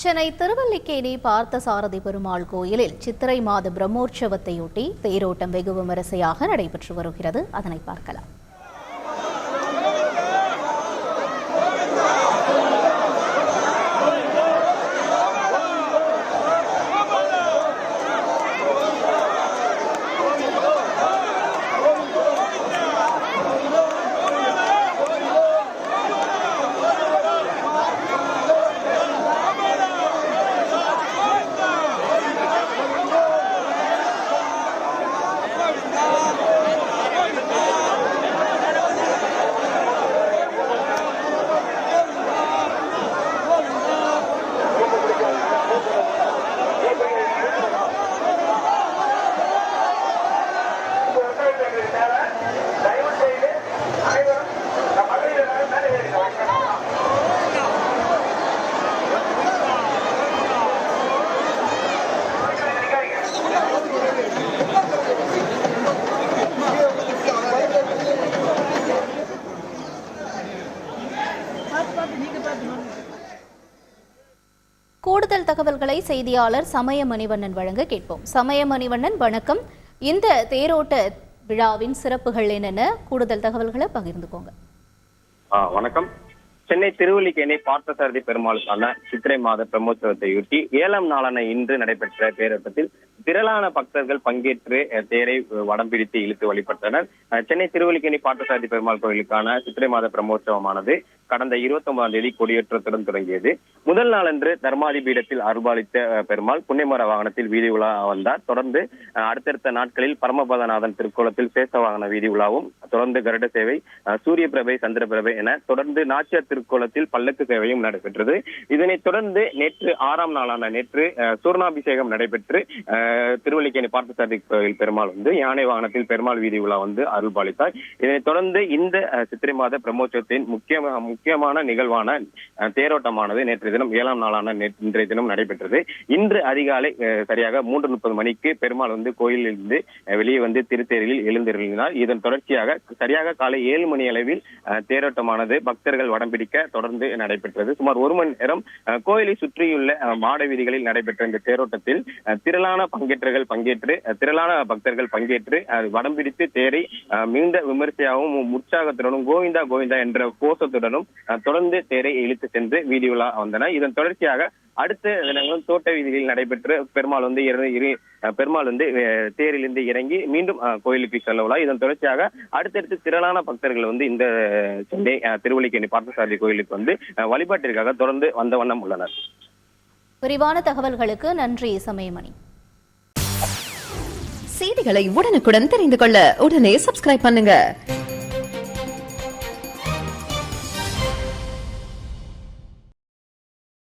சென்னை திருவல்லிக்கேணி பார்த்தசாரதி பெருமாள் கோயிலில் சித்திரை மாத பிரம்மோற்சவத்தையொட்டி தேரோட்டம் வெகு விமரிசையாக நடைபெற்று வருகிறது. அதனை பார்க்கலாம். கூடுதல் தகவல்களை செய்தியாளர் சமய மணிவண்ணன் வழங்க கேட்போம். சமய மணிவண்ணன் வணக்கம். இந்த தேரோட்ட விழாவின் சிறப்புகள் என்னென்ன? கூடுதல் தகவல்களை பகிர்ந்துக்கோங்க. வணக்கம். சென்னை திருவல்லிக்கேணி பார்த்தசாரதி பெருமாளுக்கான சித்திரை மாத பிரம்மோற்சவத்தையொட்டி ஏழாம் நாளான இன்று நடைபெற்ற பேரோட்டத்தில் திரளான பக்தர்கள் பங்கேற்று தேரை வடம் பிடித்து இழுத்து வழிபட்டனர். சென்னை திருவல்லிக்கேணி பார்த்தசாரதி பெருமாள் கோயிலுக்கான சித்திரை மாத பிரம்மோற்சவமானது கடந்த இருபத்தி ஒன்பதாம் தேதி கொடியேற்றத்துடன் தொடங்கியது. முதல் நாளன்று தர்மாதி பீடத்தில் அருள்பாலித்த பெருமாள் புண்ணியமர வாகனத்தில் வீதி உலா வந்தார். தொடர்ந்து அஹ், அடுத்தடுத்த நாட்களில் பரமபதநாதன் திருக்கோலத்தில் சேஷ வாகன வீதி உலாவும் தொடர்ந்து கருட சேவை சூரிய பிரபை சந்திர பிரபை என தொடர்ந்து நாச்சியார் திருக்கோலத்தில் பல்லக்கு சேவையும் நடைபெற்றது. இதனைத் தொடர்ந்து நேற்று ஆறாம் நாளான நேற்று சூர்ணாபிஷேகம் நடைபெற்று திருவள்ளிக்கேணி திருவல்லிக்கேணி பார்த்தசாரதி கோயில் பெருமாள் வந்து யானை வாகனத்தில் பெருமாள் வீதி உலா வந்து அருள்பாலித்தார். இதனைத் தொடர்ந்து இந்த சித்திரை மாத பிரம்மோற்சவத்தின் முக்கிய முக்கியமான நிகழ்வான தேரோட்டமானது நேற்று தினம் ஏழாம் நாளான நேற்று- இன்றைய தினம் நடைபெற்றது. இன்று அதிகாலை சரியாக மூன்று முப்பது மணிக்கு பெருமாள் வந்து கோயிலிருந்து வெளியே வந்து திருத்தேரில் எழுந்திருந்தார் இதன் தொடர்ச்சியாக சரியாக காலை ஏழு மணி அளவில் தேரோட்டமானது பக்தர்கள் வடம் பிடிக்க தொடர்ந்து நடைபெற்றது. சுமார் ஒரு மணி நேரம் கோயிலை சுற்றியுள்ள மாட வீதிகளில் நடைபெற்ற இந்த தேரோட்டத்தில் அஹ், திரளான பங்கேற்றர்கள் பங்கேற்று திரளான பக்தர்கள் பங்கேற்று வடம் பிடித்து தேரை மிகுந்த விமர்சையாகவும் உற்சாகத்துடனும் கோவிந்தா கோவிந்தா என்ற கோஷத்துடனும் தொடர்ந்து தேரை இழுத்து சென்று வீதி உலா வந்தன. இதன் தொடர்ச்சியாக அடுத்த தினங்களும் தோட்ட வீதிகளில் நடைபெற்று பெருமாள் வந்து பெருமாள் வந்து தேரிலிருந்து இறங்கி மீண்டும் கோயிலுக்கு செல்ல உள்ளார் இதன் தொடர்ச்சியாக அடுத்தடுத்து திரளான பக்தர்கள் வந்து இந்த சென்னை அஹ், திருவல்லிக்கேணி பார்த்தசாரதி கோயிலுக்கு வந்து வழிபாட்டிற்காக தொடர்ந்து வந்த வண்ணம் உள்ளனர். விரிவான தகவல்களுக்கு நன்றி சமயமணி செய்திகளை உடனுக்குடன் தெரிந்து கொள்ள உடனே சப்ஸ்கிரைப் பண்ணுங்க.